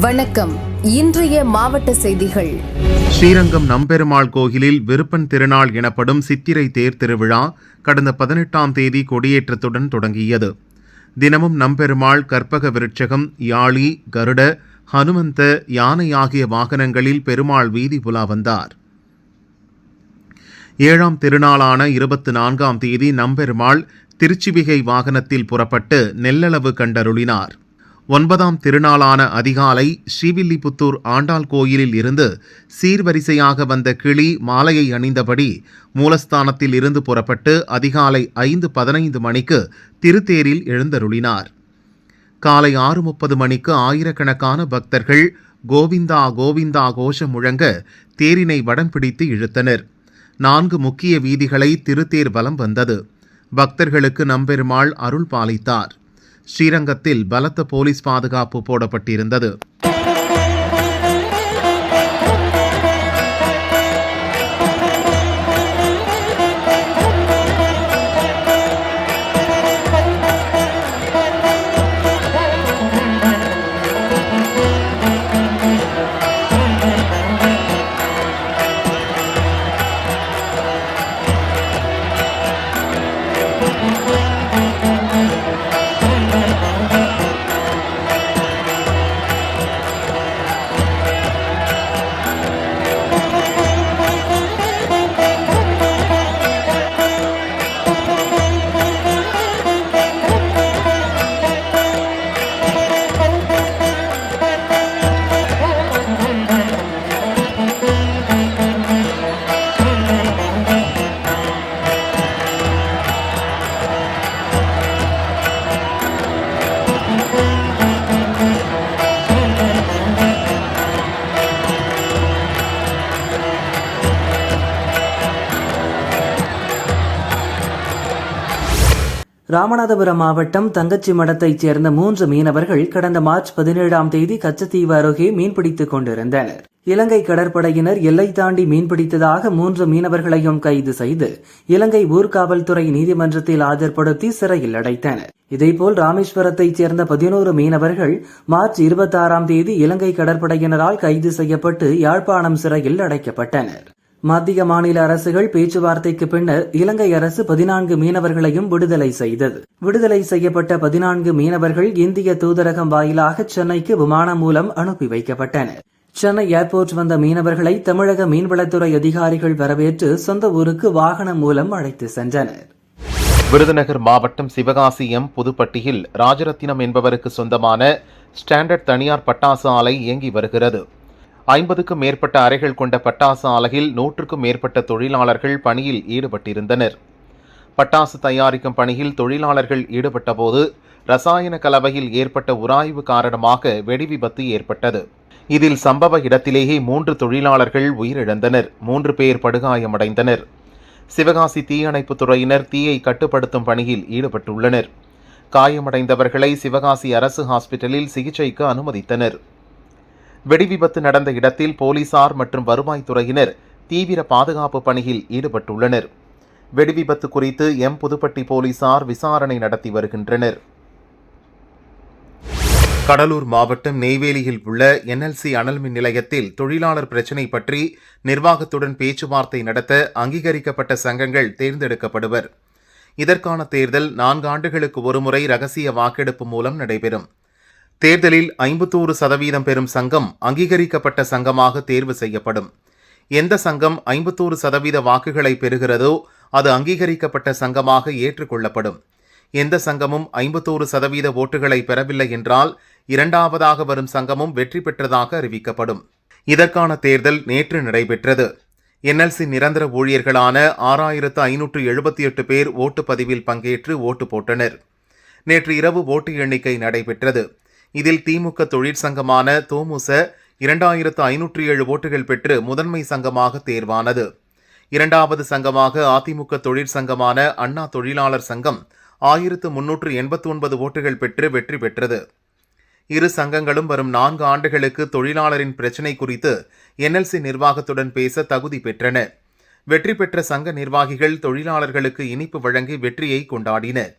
வணக்கம். இன்றைய மாவட்ட செய்திகள். ஸ்ரீரங்கம் நம்பெருமாள் கோயிலில் விருப்பன் திருநாள் எனப்படும் சித்திரை தேர் திருவிழா கடந்த பதினெட்டாம் தேதி கொடியேற்றத்துடன் தொடங்கியது. தினமும் நம்பெருமாள் கற்பக விருட்சகம் யாழி கருட ஹனுமந்த யானை ஆகிய வாகனங்களில் பெருமாள் வீதி புலா வந்தார். ஏழாம் திருநாளான இருபத்து நான்காம் தேதி நம்பெருமாள் திருச்சிவிகை வாகனத்தில் புறப்பட்டு நெல்லளவு கண்டருளினார். ஒன்பதாம் திருநாளான அதிகாலை ஸ்ரீவில்லிபுத்தூர் ஆண்டாள் கோயிலில் இருந்து சீர்வரிசையாக வந்த கிளி மாலையை அணிந்தபடி மூலஸ்தானத்தில் இருந்து புறப்பட்டு அதிகாலை ஐந்து பதினைந்து மணிக்கு திருத்தேரில் எழுந்தருளினார். காலை ஆறு முப்பது மணிக்கு ஆயிரக்கணக்கான பக்தர்கள் கோவிந்தா கோவிந்தா கோஷம் முழங்க தேரினை வடம் பிடித்து இழுத்தனர். நான்கு முக்கிய வீதிகளை திருத்தேர் வலம் வந்தது. பக்தர்களுக்கு நம்பெருமாள் அருள் பாலித்தார். ஸ்ரீரங்கத்தில் பலத்த போலீஸ் பாதுகாப்பு போடப்பட்டிருந்தது. ராமநாதபுரம் மாவட்டம் தங்கச்சி மடத்தைச் சேர்ந்த மூன்று மீனவர்கள் கடந்த மார்ச் பதினேழாம் தேதி கச்சத்தீவு அருகே மீன்பிடித்துக் கொண்டிருந்தனர். இலங்கை கடற்படையினர் எல்லை தாண்டி மீன்பிடித்ததாக மூன்று மீனவர்களையும் கைது செய்து இலங்கை ஊர்காவல்துறை நீதிமன்றத்தில் ஆஜர்படுத்தி சிறையில் அடைத்தனர். இதேபோல் ராமேஸ்வரத்தைச் சேர்ந்த பதினோரு மீனவர்கள் மார்ச் இருபத்தாறாம் தேதி இலங்கை கடற்படையினரால் கைது செய்யப்பட்டு யாழ்ப்பாணம் சிறையில் அடைக்கப்பட்டனர். மத்திய மாநில அரசுகள் பேச்சுவார்த்தைக்கு பின்னர் இலங்கை அரசு பதினான்கு மீனவர்களையும் விடுதலை செய்தது. விடுதலை செய்யப்பட்ட பதினான்கு மீனவர்கள் இந்திய தூதரகம் வாயிலாக சென்னைக்கு விமானம் மூலம் அனுப்பி வைக்கப்பட்டனர் சென்னை ஏர்போர்ட் வந்த மீனவர்களை தமிழக மீன்வளத்துறை அதிகாரிகள் வரவேற்று சொந்த ஊருக்கு வாகனம் மூலம் அழைத்து சென்றனர். விருதுநகர் மாவட்டம் சிவகாசி எம் புதுப்பட்டியில் ராஜரத்தினம் என்பவருக்கு சொந்தமான ஸ்டாண்டர்ட் தனியார் பட்டாசு ஆலை இயங்கி வருகிறது. ஐம்பதுக்கும் மேற்பட்ட அறைகள் கொண்ட பட்டாசு ஆலையில் நூற்றுக்கும் மேற்பட்ட தொழிலாளர்கள் பணியில் ஈடுபட்டிருந்தனர். பட்டாசு தயாரிக்கும் பணியில் தொழிலாளர்கள் ஈடுபட்டபோது ரசாயன கலவையில் ஏற்பட்ட உராய்வு காரணமாக வெடி விபத்து ஏற்பட்டது. இதில் சம்பவ இடத்திலேயே மூன்று தொழிலாளர்கள் உயிரிழந்தனர். மூன்று பேர் படுகாயமடைந்தனர். சிவகாசி தீயணைப்புத் துறையினர் தீயை கட்டுப்படுத்தும் பணியில் ஈடுபட்டுள்ளனர். காயமடைந்தவர்களை சிவகாசி அரசு ஹாஸ்பிட்டலில் சிகிச்சைக்கு அனுமதித்தனர். வெடிவிபத்து நடந்த இடத்தில் போலீசார் மற்றும் வருவாய்த்துறையினர் தீவிர பாதுகாப்பு பணியில் ஈடுபட்டுள்ளனர். வெடிவிபத்து குறித்து எம். புதுப்பட்டி போலீசார் விசாரணை நடத்தி வருகின்றனர். கடலூர் மாவட்டம் நெய்வேலியில் உள்ள என்எல்சி அனல் மின் நிலையத்தில் தொழிலாளர் பிரச்சினை பற்றி நிர்வாகத்துடன் பேச்சுவார்த்தை நடத்த அங்கீகரிக்கப்பட்ட சங்கங்கள் தேர்ந்தெடுக்கப்படுவர். இதற்கான தேர்தல் நான்கு ஆண்டுகளுக்கு ஒருமுறை ரகசிய வாக்கெடுப்பு மூலம் நடைபெறும். தேர்தலில் ஐம்பத்தோரு சதவீதம் பெறும் சங்கம் அங்கீகரிக்கப்பட்ட சங்கமாக தேர்வு செய்யப்படும். எந்த சங்கம் ஐம்பத்தோரு சதவீத வாக்குகளை பெறுகிறதோ அது அங்கீகரிக்கப்பட்ட சங்கமாக ஏற்றுக்கொள்ளப்படும். எந்த சங்கமும் ஐம்பத்தோரு சதவீத ஓட்டுகளை பெறவில்லை என்றால் இரண்டாவதாக வரும் சங்கமும் வெற்றி பெற்றதாக அறிவிக்கப்படும். இதற்கான தேர்தல் நேற்று நடைபெற்றது. என்எல்சி நிரந்தர ஊழியர்களான ஆறாயிரத்து ஐநூற்று எழுபத்தி எட்டு பேர் ஓட்டுப்பதிவில் பங்கேற்று ஓட்டு போட்டனர். நேற்று இரவு ஓட்டு எண்ணிக்கை நடைபெற்றது. இதில் திமுக தொழிற்சங்கமான தோமுச இரண்டாயிரத்து ஐநூற்றி ஏழு ஓட்டுகள் பெற்று முதன்மை சங்கமாக தேர்வானது. இரண்டாவது சங்கமாக அதிமுக தொழிற்சங்கமான அண்ணா தொழிலாளர் சங்கம் ஆயிரத்து முன்னூற்று எண்பத்தி ஒன்பது ஓட்டுகள் பெற்று வெற்றி பெற்றது. இரு சங்கங்களும் வரும் நான்கு ஆண்டுகளுக்கு தொழிலாளரின் பிரச்சினை குறித்து என்எல்சி நிர்வாகத்துடன் பேச தகுதி பெற்றன. வெற்றி பெற்ற சங்க நிர்வாகிகள் தொழிலாளர்களுக்கு இனிப்பு வழங்கி வெற்றியை கொண்டாடினர்